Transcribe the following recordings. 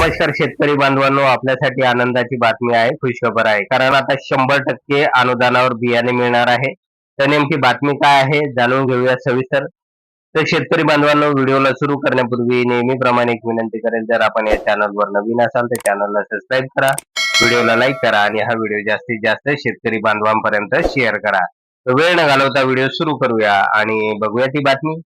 नमस्कार शेतकरी बांधवांनो आपल्यासाठी आनंदाची बातमी आहे खुशखबर आहे. कारण आता शंभर टक्के अनुदानावर बियाणे मिळणार आहे. तर नेमकी बातमी काय आहे जाणून घेऊया सविस्तर. तर शेतकरी बांधवांनो व्हिडिओला सुरू करण्यापूर्वी नेहमीप्रमाणे एक विनंती करेल जर आपण या चॅनलवर नवीन असाल तर चॅनलला सबस्क्राईब करा व्हिडिओला लाईक करा आणि हा व्हिडिओ जास्तीत जास्त शेतकरी बांधवांपर्यंत शेअर करा. तर वेळ न घालवता व्हिडिओ सुरू करूया आणि बघूया ती बातमी.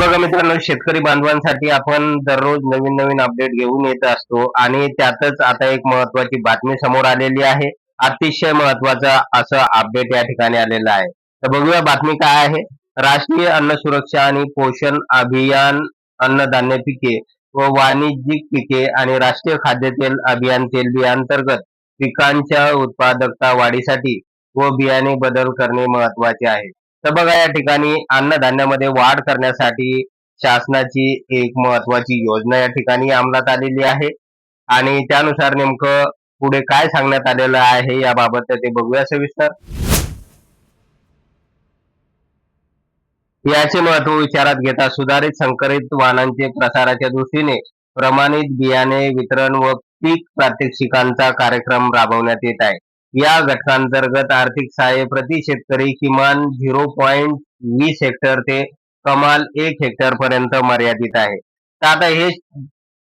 बघा मित्रांनो शेतकरी बांधवांसाठी आपण दररोज नवीन नवीन अपडेट घेऊन येत असतो आणि त्यातच आता एक महत्वाची बातमी समोर आलेली आहे. अतिशय महत्त्वाचा असं अपडेट या ठिकाणी आलेलं आहे. तर बघूया बातमी काय आहे. राष्ट्रीय अन्न सुरक्षा आणि पोषण अभियान अन्नधान्य पिके व वाणिज्यिक पिके आणि राष्ट्रीय खाद्यतेल अभियान तेल अंतर्गत पिकांच्या उत्पादकता वाढीसाठी व बियाणे बदल करणे महत्त्वाचे आहे. तर बघा या ठिकाणी अन्नधान्यामध्ये वाढ करण्यासाठी शासनाची एक महत्वाची योजना या ठिकाणी अंमलात आलेली आहे. आणि त्यानुसार नेमकं पुढे काय सांगण्यात आलेलं आहे याबाबत ते बघूया सविस्तर. याचे महत्त्व विचारात घेता सुधारित संकरित वाहनांचे प्रसाराच्या दृष्टीने प्रमाणित बियाणे वितरण व पीक प्रात्यक्षिकांचा कार्यक्रम राबवण्यात येत आहे. या घटकांतर्गत आर्थिक सहाय्य प्रति शेतकरी किमान झिरो पॉईंट वीस हेक्टर ते कमाल एक हेक्टर पर्यंत मर्यादित आहे. तर आता हे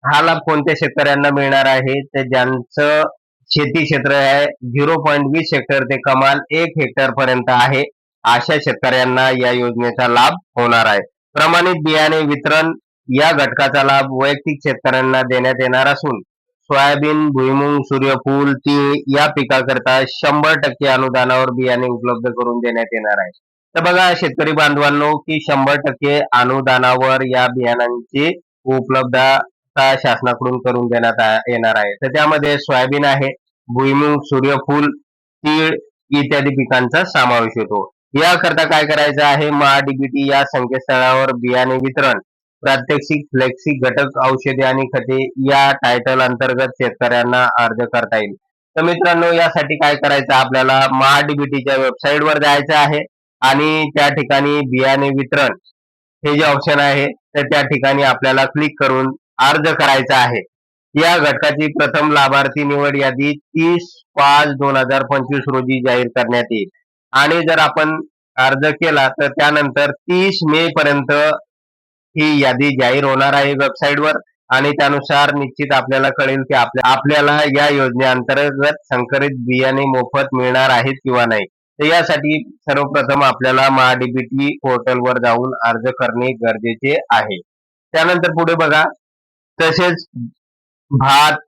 हा लाभ कोणत्या शेतकऱ्यांना मिळणार आहे? तर ज्यांचं शेती क्षेत्र आहे झिरो पॉईंट वीस हेक्टर ते कमाल एक हेक्टर पर्यंत आहे अशा शेतकऱ्यांना या योजनेचा लाभ होणार आहे. प्रमाणित बियाणे वितरण या घटकाचा लाभ वैयक्तिक शेतकऱ्यांना देण्यात येणार असून सोयाबीन भुईमुंग सूर्यफूल तीळ या पिकाकरता शंभर टक्के अनुदानावर बियाणे उपलब्ध करून देण्यात येणार आहे. तर बघा शेतकरी बांधवांनो की शंभर टक्के अनुदानावर या बियाणांची उपलब्धता शासनाकडून करून देण्यात येणार आहे. तर त्यामध्ये सोयाबीन आहे भुईमुंग सूर्यफूल तीळ इत्यादी पिकांचा समावेश होतो. याकरता काय करायचं आहे? महाडीबीटी या संकेतस्थळावर बियाणे वितरण प्रात्यक्षिक फ्लेक्सिक घटक औषधे आणि खते या टायटल अंतर्गत शेतकऱ्यांना अर्ज करता येईल. तर मित्रांनो यासाठी काय करायचं? आपल्याला महाडीबीटीच्या वेबसाईट वर जायचं आहे आणि त्या ठिकाणी बियाणे वितरण हे जे ऑप्शन आहे तर त्या ठिकाणी आपल्याला क्लिक करून अर्ज करायचा आहे. या घटकाची प्रथम लाभार्थी निवड यादी तीस पाच दोन हजार पंचवीस रोजी जाहीर करण्यात येईल. आणि जर आपण अर्ज केला तर त्यानंतर तीस मे पर्यंत ही यादी जाहीर होणार आहे वेबसाईटवर आणि त्यानुसार निश्चित आपल्याला कळेल की आपल्या आपल्याला या योजनेअंतर्गत संकरित बियाणे मोफत मिळणार आहेत किंवा नाही. तर यासाठी सर्वप्रथम आपल्याला महाडीबीटी पोर्टलवर जाऊन अर्ज करणे गरजेचे आहे. त्यानंतर पुढे बघा. तसेच भात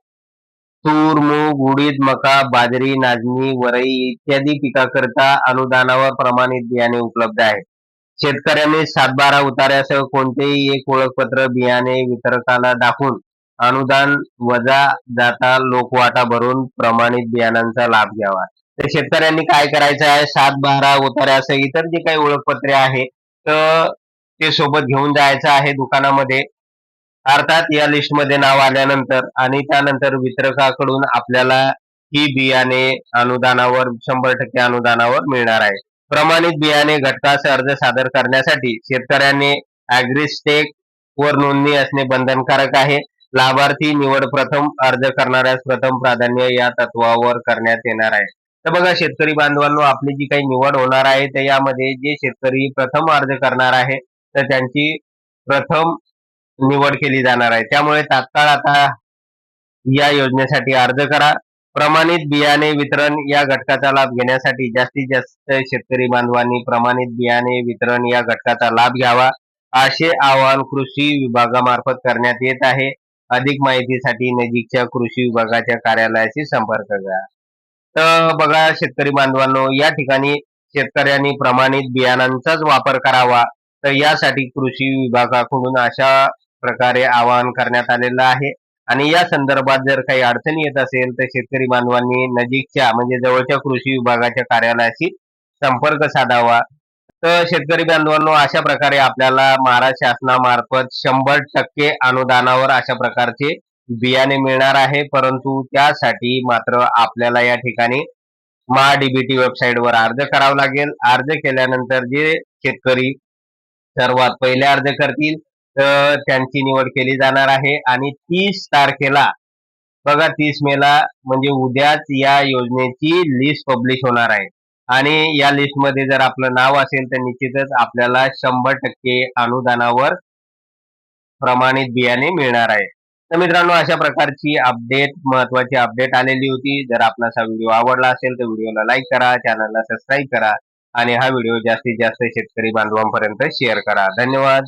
तूर मूग उडीद मका बाजरी नाचणी वरई इत्यादी पिकाकरता अनुदानावर प्रमाणित बियाणे उपलब्ध आहे शेतकऱ्यांनी सातबारा उतार्यासह कोणतेही एक ओळखपत्र बियाणे वितरकाला दाखवून अनुदान वजा जाता लोकवाटा भरून प्रमाणित बियाणांचा लाभ घ्यावा. तर शेतकऱ्यांनी काय करायचं आहे? सात बारा इतर जे काही ओळखपत्रे आहे तर ते सोबत घेऊन जायचं आहे दुकानामध्ये. अर्थात या लिस्टमध्ये नाव आल्यानंतर आणि त्यानंतर वितरकाकडून आपल्याला ही बियाणे अनुदानावर शंभर टक्के अनुदानावर मिळणार आहे. प्रमाणित बियाणे घटकास अर्ज सादर करण्यासाठी शेतकऱ्यांनी अॅग्रिस्टेक वर नोंदणी असणे बंधनकारक आहे. लाभार्थी निवड प्रथम अर्ज करणाऱ्यास प्रथम प्राधान्य या तत्वावर करण्यात येणार आहे. तर बघा शेतकरी बांधवांनो आपली जी काही निवड होणार आहे तर यामध्ये जे शेतकरी प्रथम अर्ज करणार आहे तर त्यांची प्रथम निवड केली जाणार आहे. त्यामुळे तात्काळ आता या योजनेसाठी अर्ज करा. प्रमाणित बियाणे वितरण या घटकाचा लाभ घेण्यासाठी जास्तीत जास्त शेतकरी बांधवांनी प्रमाणित बियाणे वितरण या घटकाचा लाभ घ्यावा असे आवाहन कृषी विभागामार्फत करण्यात येत आहे. अधिक माहितीसाठी नजीकच्या कृषी विभागाच्या कार्यालयाशी संपर्क करा. तर बघा शेतकरी बांधवांनो या ठिकाणी शेतकऱ्यांनी प्रमाणित बियाणांचाच वापर करावा. तर यासाठी कृषी विभागाकडून अशा प्रकारे आवाहन करण्यात आलेलं आहे. आणि या संदर्भात जर काही अडचणी येत असेल तर शेतकरी बांधवांनी नजीकच्या म्हणजे जवळच्या कृषी विभागाच्या कार्यालयाशी संपर्क साधावा. तर शेतकरी बांधवांनो अशा प्रकारे आपल्याला महाराष्ट्र शासनामार्फत शंभर टक्के अनुदानावर अशा प्रकारचे बियाणे मिळणार आहे. परंतु त्यासाठी मात्र आपल्याला या ठिकाणी महाडीबीटी वेबसाईटवर अर्ज करावा लागेल. अर्ज केल्यानंतर जे शेतकरी सर्वात पहिले अर्ज करतील तर त्यांची निवड केली जाणार आहे. आणि तीस तारखेला बघा तीस मेला म्हणजे उद्याच या योजनेची लिस्ट पब्लिश होणार आहे. आणि या लिस्टमध्ये जर आपलं नाव असेल तर निश्चितच आपल्याला शंभर टक्के अनुदानावर प्रमाणित बियाणे मिळणार आहे. तर मित्रांनो अशा प्रकारची अपडेट महत्वाची अपडेट आलेली होती. जर आपला हा व्हिडिओ आवडला असेल तर व्हिडिओला लाईक करा चॅनलला सबस्क्राईब करा. आणि हा व्हिडिओ जास्तीत जास्त शेतकरी बांधवांपर्यंत शेअर करा. धन्यवाद.